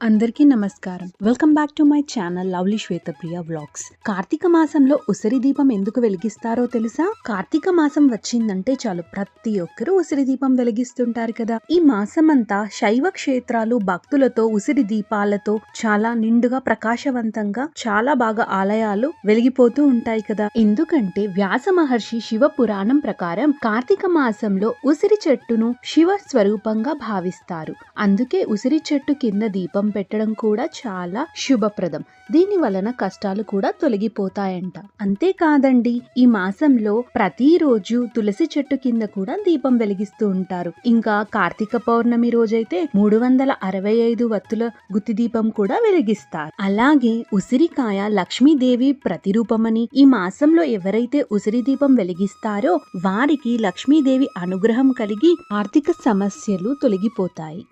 అందరికీ నమస్కారం. Welcome back to my channel lovely Swethapriya vlogs Karthika మాసంలో ఉసిరి దీపం ఎందుకు వెలిగిస్తారో తెలుసా? కార్తీక మాసం వచ్చిందంటే చాలు ప్రతి ఒక్కరూ ఉసిరి దీపం వెలిగిస్తుంటారు కదా. ఈ మాసం అంతా శైవ క్షేత్రాలు భక్తులతో ఉసిరి దీపాలతో చాలా నిండుగా ప్రకాశవంతంగా చాలా బాగా ఆలయాలు వెలిగిపోతూ ఉంటాయి కదా. ఎందుకంటే వ్యాస మహర్షి శివ పురాణం ప్రకారం కార్తీక మాసంలో ఉసిరి చెట్టును శివ స్వరూపంగా భావిస్తారు. అందుకే ఉసిరి చెట్టు కింద దీపం పెట్టడం కూడా చాలా శుభప్రదం. దీని వలన కష్టాలు కూడా తొలగిపోతాయంట. అంతేకాదండి ఈ మాసంలో ప్రతిరోజు తులసి చెట్టు కింద కూడా దీపం వెలిగిస్తూ ఉంటారు. ఇంకా కార్తీక పౌర్ణమి రోజైతే మూడు వందల అరవై ఐదు వత్తుల గుత్తి దీపం కూడా వెలిగిస్తారు. అలాగే ఉసిరికాయ లక్ష్మీదేవి ప్రతిరూపమని ఈ మాసంలో ఎవరైతే ఉసిరి దీపం వెలిగిస్తారో వారికి లక్ష్మీదేవి అనుగ్రహం కలిగి ఆర్థిక సమస్యలు తొలగిపోతాయి.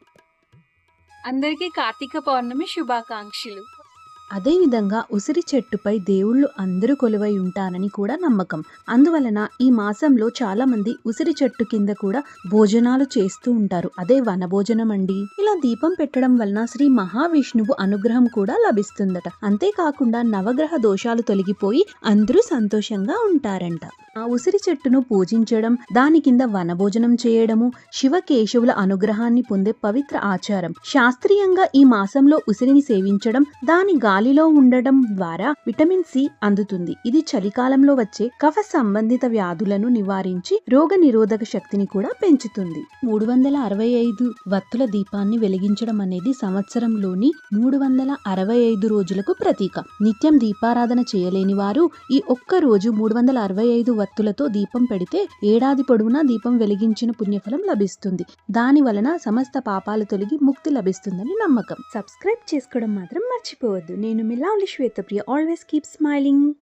అందరికీ కార్తీక పౌర్ణమి శుభాకాంక్షలు. అదేవిధంగా ఉసిరి చెట్టుపై దేవుళ్ళు అందరూ కొలువై ఉంటారని కూడా నమ్మకం. అందువలన ఈ మాసంలో చాలా మంది ఉసిరి చెట్టు కింద కూడా భోజనాలు చేస్తూ ఉంటారు. అదే వనభోజనం అండి ఇలా దీపం పెట్టడం వలన శ్రీ మహావిష్ణువు అనుగ్రహం కూడా లభిస్తుందట. అంతేకాకుండా నవగ్రహ దోషాలు తొలగిపోయి అందరూ సంతోషంగా ఉంటారంట. ఆ ఉసిరి చెట్టును పూజించడం దాని కింద వనభోజనం చేయడము శివకేశవుల అనుగ్రహాన్ని పొందే పవిత్ర ఆచారం. శాస్త్రీయంగా ఈ మాసంలో ఉసిరిని సేవించడం దాని గాలిలో ఉండడం ద్వారా విటమిన్ సి అందుతుంది. ఇది చలికాలంలో వచ్చే కఫ సంబంధిత వ్యాధులను నివారించి రోగ నిరోధక శక్తిని కూడా పెంచుతుంది. మూడు వందల అరవై ఐదు వత్తుల దీపాన్ని వెలిగించడం అనేది సంవత్సరంలోని మూడు వందల అరవై ఐదు రోజులకు ప్రతీక. నిత్యం దీపారాధన చేయలేని వారు ఈ ఒక్క రోజు మూడు వందల అరవై ఐదు వత్తులతో దీపం పెడితే ఏడాది పొడవునా దీపం వెలిగించిన పుణ్యఫలం లభిస్తుంది. దాని వలన సమస్త పాపాలు తొలగి ముక్తి లభిస్తుందని నమ్మకం. సబ్స్క్రైబ్ చేసుకోవడం మాత్రం మర్చిపోవద్దు. నేను మిలాలి శ్వేతప్రియ ఆల్వేస్ కీప్ స్మైలింగ్